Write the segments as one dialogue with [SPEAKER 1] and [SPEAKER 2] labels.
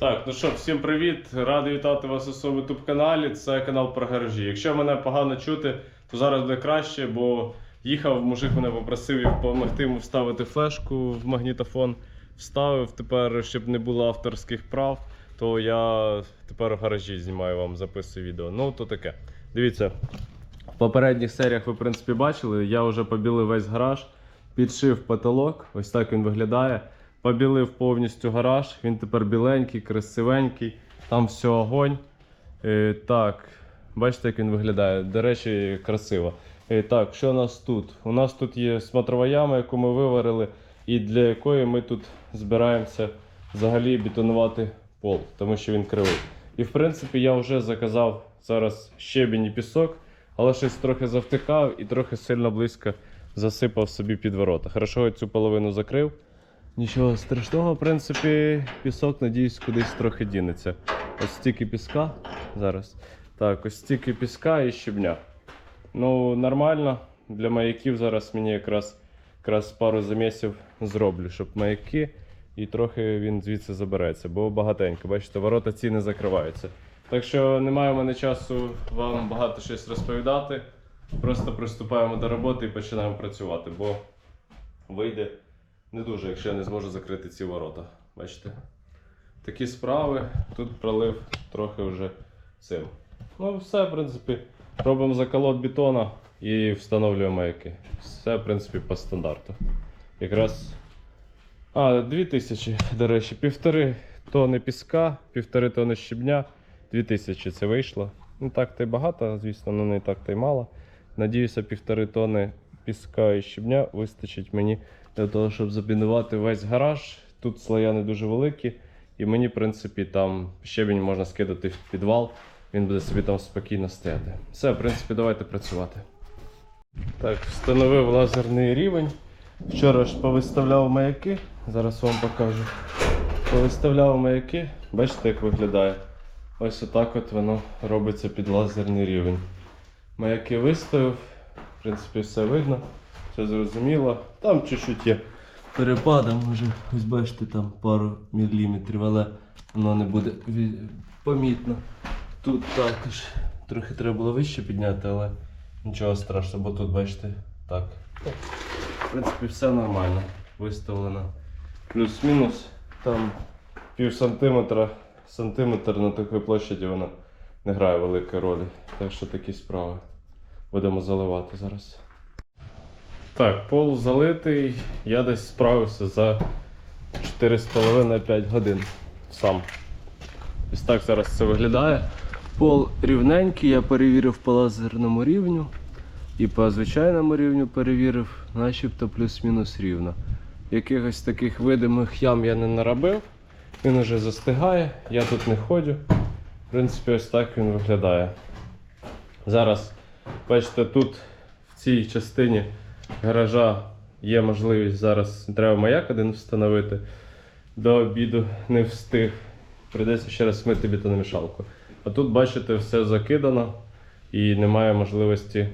[SPEAKER 1] Так, ну що, всім привіт! Радий вітати вас у своєму youtube каналі. Це канал про гаражі. Якщо мене погано чути, то зараз буде краще, бо їхав, мужик мене попросив допомогти йому вставити флешку в магнітофон. Вставив тепер, щоб не було авторських прав, то я тепер в гаражі знімаю вам, записую відео. Ну, то таке. Дивіться, в попередніх серіях ви, в принципі, бачили, я вже побілив весь гараж, підшив потолок, ось так він виглядає. Побілив повністю гараж, він тепер біленький, красивенький, там все огонь. Е, так, бачите, як він виглядає. До речі, красиво. Е, так, що у нас тут? У нас тут є смотрова яма, яку ми виварили, і для якої ми тут збираємося взагалі бетонувати пол, тому що він кривий. І в принципі я вже заказав зараз щебінь і пісок, але щось трохи завтикав і трохи сильно близько засипав собі під ворота. Хорошо, я цю половину закрив. Нічого страшного, в принципі, пісок, надіюсь, кудись трохи дінеться. Ось стільки піска зараз. Так, ось стільки піска і щебня. Ну, нормально. Для маяків зараз мені якраз, якраз пару замісів зроблю, щоб маяки і трохи він звідси забереться, бо багатенько. Бачите, ворота ці не закриваються. Так що немає в мене часу вам багато щось розповідати. Просто приступаємо до роботи і починаємо працювати, бо вийде не дуже, якщо я не зможу закрити ці ворота. Бачите? Такі справи. Тут пролив трохи вже цим. Ну, все, в принципі, робимо заколот бетона і встановлюємо маяки. Все, в принципі, по стандарту. Якраз. А, 2000, до речі, півтори тони піска, півтори тони щебня, 2000 це вийшло. Ну так та й багато, звісно, але не так та й мало. Надіюся, півтори тони піска і щебня вистачить мені для того, щоб забінувати весь гараж. Тут слоя не дуже великі, і мені, в принципі, там щебінь можна скидати в підвал, він буде собі там спокійно стояти. Все, в принципі, давайте працювати. Так, встановив лазерний рівень. Вчора ж повиставляв маяки, зараз вам покажу. Повиставляв маяки, бачите, як виглядає. Ось отак от воно робиться під лазерний рівень. Маяки виставив, в принципі, все видно, все зрозуміло. Там чуть-чуть є перепада, може, ось бачите, там пару міліметрів, але воно не буде помітно. Тут також трохи треба було вище підняти, але нічого страшного, бо тут, бачите, так. В принципі, все нормально. Виставлено. Плюс-мінус. Там пів сантиметра, сантиметр на такій площаді воно не грає великої ролі. Так що такі справи. Будемо заливати зараз. Так, пол залитий. Я десь справився за 4,5-5 годин сам. Ось так зараз це виглядає. Пол рівненький, я перевірив по лазерному рівню і по звичайному рівню перевірив, начебто плюс-мінус рівно. Якихось таких видимих ям я не наробив. Він уже застигає, я тут не ходжу. В принципі, ось так він виглядає. Зараз, бачите, тут в цій частині гаража є можливість зараз треба маяк один встановити. До обіду не встиг. Прийдеться ще раз смити бетономішалку. А тут, бачите, все закидано і немає можливості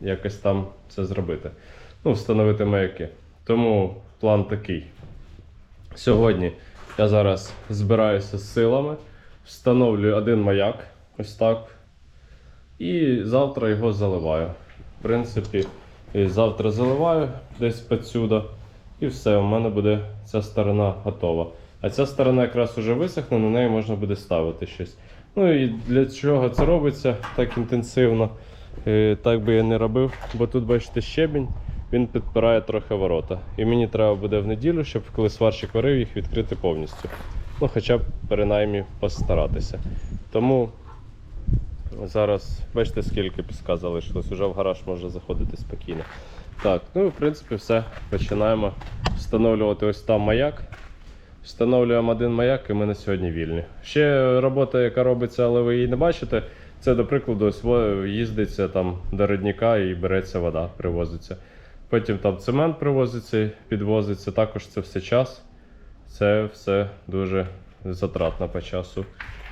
[SPEAKER 1] якось там це зробити. Ну, встановити маяки. Тому план такий. Сьогодні я зараз збираюся з силами, встановлюю один маяк, ось так. І завтра його заливаю. В принципі, і завтра заливаю десь підсюди. І все, у мене буде ця сторона готова. А ця сторона якраз уже висохне, на неї можна буде ставити щось. Ну і для чого це робиться так інтенсивно? Е, Так би я не робив, бо тут, бачите, щебінь, він підпирає трохи ворота. І мені треба буде в неділю, щоб коли сварщик варив, їх відкрити повністю. Ну, хоча б принаймні постаратися. Тому зараз бачите, скільки піска залишилось, уже в гараж можна заходити спокійно. Так, ну і в принципі все. Починаємо встановлювати ось там маяк. Встановлюємо один маяк і ми на сьогодні вільні. Ще робота, яка робиться, але ви її не бачите. Це, до прикладу, ось їздиться там до родника і береться вода, привозиться. Потім там цемент привозиться, підвозиться. Також це все час. Це все дуже затратно по часу.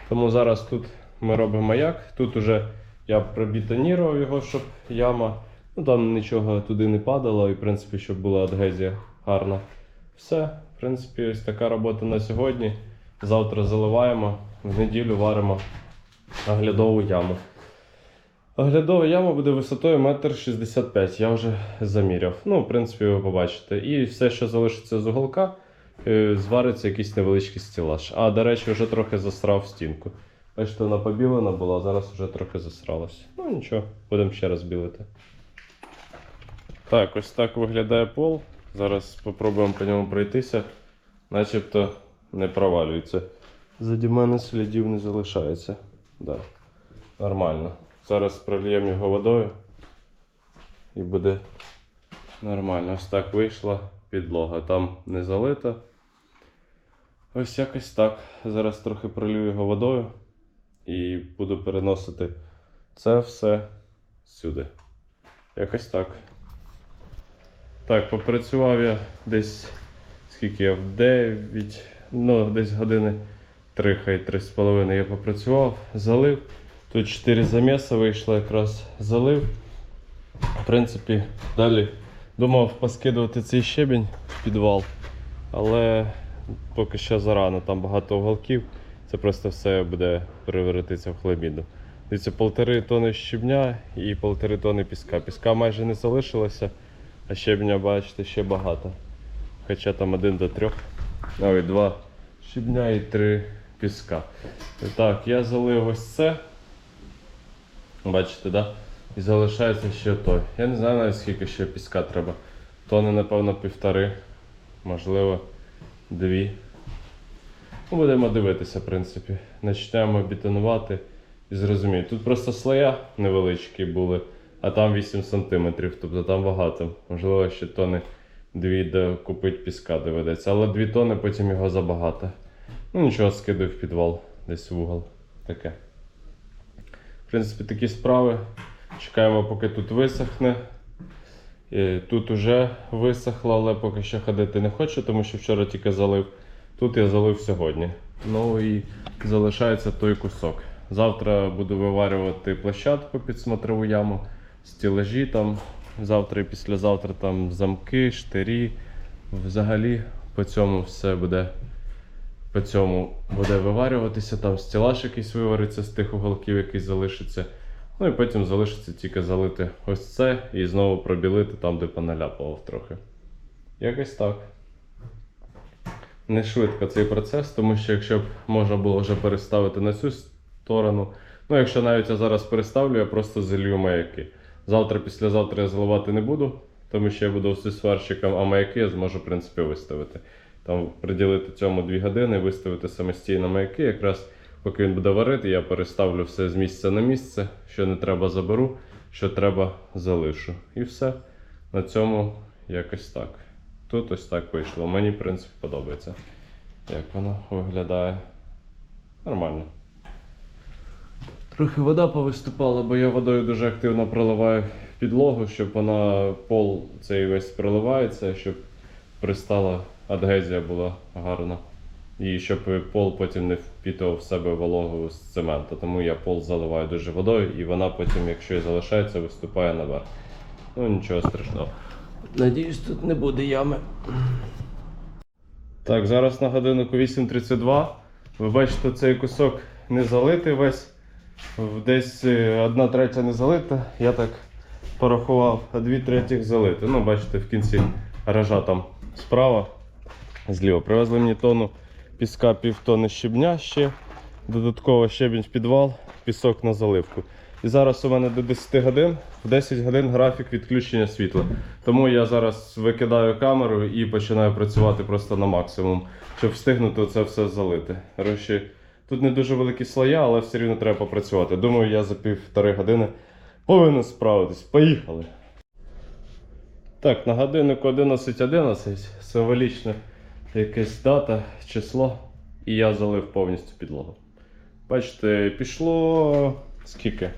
[SPEAKER 1] Тому зараз тут ми робимо маяк. Тут уже я пробетонірував його, щоб яма. Ну там нічого туди не падало, і в принципі, щоб була адгезія гарна. Все, в принципі, ось така робота на сьогодні. Завтра заливаємо, в неділю варимо оглядову яму. Оглядова яма буде висотою 1,65 м, я вже заміряв. Ну, в принципі, ви побачите. І все, що залишиться з уголка, е, звариться якийсь невеличкий стілаж. А, до речі, вже трохи засрав стінку. Бачите, вона побілена була, а зараз вже трохи засралась. Ну нічого, будемо ще раз білити. Так, ось так виглядає пол. Зараз спробуємо по ньому пройтися. Начебто не провалюється. Заді мене слідів не залишається. Да. Нормально. Зараз прольємо його водою. І буде нормально. Ось так вийшла підлога. Там не залита. Ось якось так. Зараз трохи пролью його водою і буду переносити це все сюди. Якось так. Так, попрацював я десь скільки я в 9, ну десь години 3, хай 3,5 я попрацював, залив. Тут 4 заміси вийшло, якраз залив. В принципі, далі думав поскидувати цей щебінь в підвал, але поки що зарано, там багато уголків. Це просто все буде перевертитися в хламіду. Дивіться, полтори тони щебня і полтори тони піска. Піска майже не залишилося, а щебня, бачите, ще багато. Хоча там один до трьох. Ой, два щебня і три піска. Так, я залив ось це. Бачите, да? І залишається ще той. Я не знаю навіть скільки ще піска треба. Тони, напевно, півтори, можливо, дві. Ну, будемо дивитися, в принципі. Почнемо бетонувати і зрозуміємо. Тут просто слоя невеличкі були, а там 8 см, тобто там багато. Можливо, ще тони дві докупить піска доведеться. Але 2 тони потім його забагато. Ну нічого, скидаю в підвал, десь в угол. Таке. В принципі, такі справи. Чекаємо, поки тут висохне. Е, Тут уже висохло, але поки що ходити не хочу, тому що вчора тільки залив. Тут я залив сьогодні. Ну і залишається той кусок. Завтра буду виварювати площадку під смотрову яму, стілажі там. Завтра і післязавтра там замки, штирі. Взагалі по цьому все буде. По цьому буде виварюватися, там стілаж якийсь вивариться з тих уголків, який залишиться. Ну і потім залишиться тільки залити ось це і знову пробілити там, де поналяпував трохи. Якось так. Не швидко цей процес, тому що якщо б можна було вже переставити на цю сторону. Ну, якщо навіть я зараз переставлю, я просто залью маяки. Завтра, післязавтра я заливати не буду, тому що я буду все сварщиком, а маяки я зможу, в принципі, виставити. Там приділити цьому 2 години, виставити самостійно маяки. Якраз поки він буде варити, я переставлю все з місця на місце. Що не треба, заберу, що треба, залишу. І все. На цьому якось так. Тут ось так вийшло. Мені, в принципі, подобається. Як воно виглядає. Нормально. Трохи вода повиступала, бо я водою дуже активно проливаю підлогу, щоб вона пол цей весь проливається, щоб пристала адгезія була гарна. І щоб пол потім не впітував в себе вологу з цементу. Тому я пол заливаю дуже водою, і вона потім, якщо і залишається, виступає наверх. Ну нічого страшного. Надіюсь, тут не буде ями. Так, зараз на годиннику 8.32. Ви бачите, цей кусок не залитий весь. Десь е, одна третя не залита. Я так порахував, а дві третіх залити. Ну, бачите, в кінці гаража там справа, зліва. Привезли мені тонну піска, півтони щебня ще. Додатково щебінь в підвал, пісок на заливку. І зараз у мене до 10 годин, в 10 годин графік відключення світла. Тому я зараз викидаю камеру і починаю працювати просто на максимум, щоб встигнути це все залити. Коротше, тут не дуже великі слоя, але все рівно треба попрацювати. Думаю, я за півтори години повинен справитись. Поїхали! Так, на годиннику 11.11, символічна якась дата, число, і я залив повністю підлогу. Бачите, пішло скільки?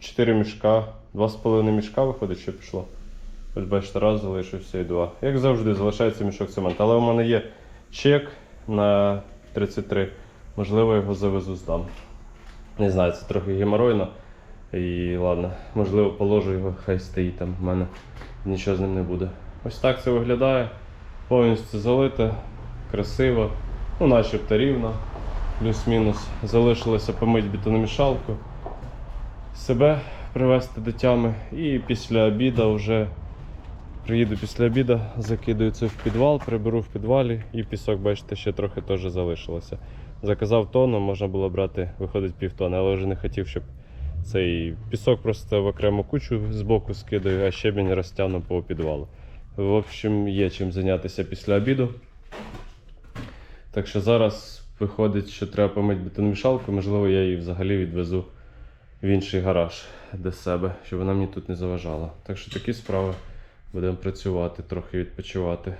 [SPEAKER 1] 4 мішка, 2,5 мішка виходить, що пішло. Ось бачите, раз залишився і два. Як завжди, залишається мішок цементу. Але у мене є чек на 33. Можливо, його завезу здам. Не знаю, це трохи геморойно. І ладно, можливо, положу його, хай стоїть там в мене. Нічого з ним не буде. Ось так це виглядає. Повністю залите, красиво. Ну, начебто рівно, плюс-мінус. Залишилося помити бетономішалку, себе привести до тями. І після обіду вже приїду після обіду, закидаю це в підвал, приберу в підвалі і пісок, бачите, ще трохи теж залишилося. Заказав тонну, можна було брати, виходить півтони, але вже не хотів, щоб цей пісок просто в окрему кучу з боку скидаю, а щебінь розтягну по підвалу. В общем, є чим зайнятися після обіду. Так що зараз виходить, що треба помити бетономішалку, можливо, я її взагалі відвезу в інший гараж до себе, щоб вона мені тут не заважала. Так що такі справи. Будемо працювати, трохи відпочивати.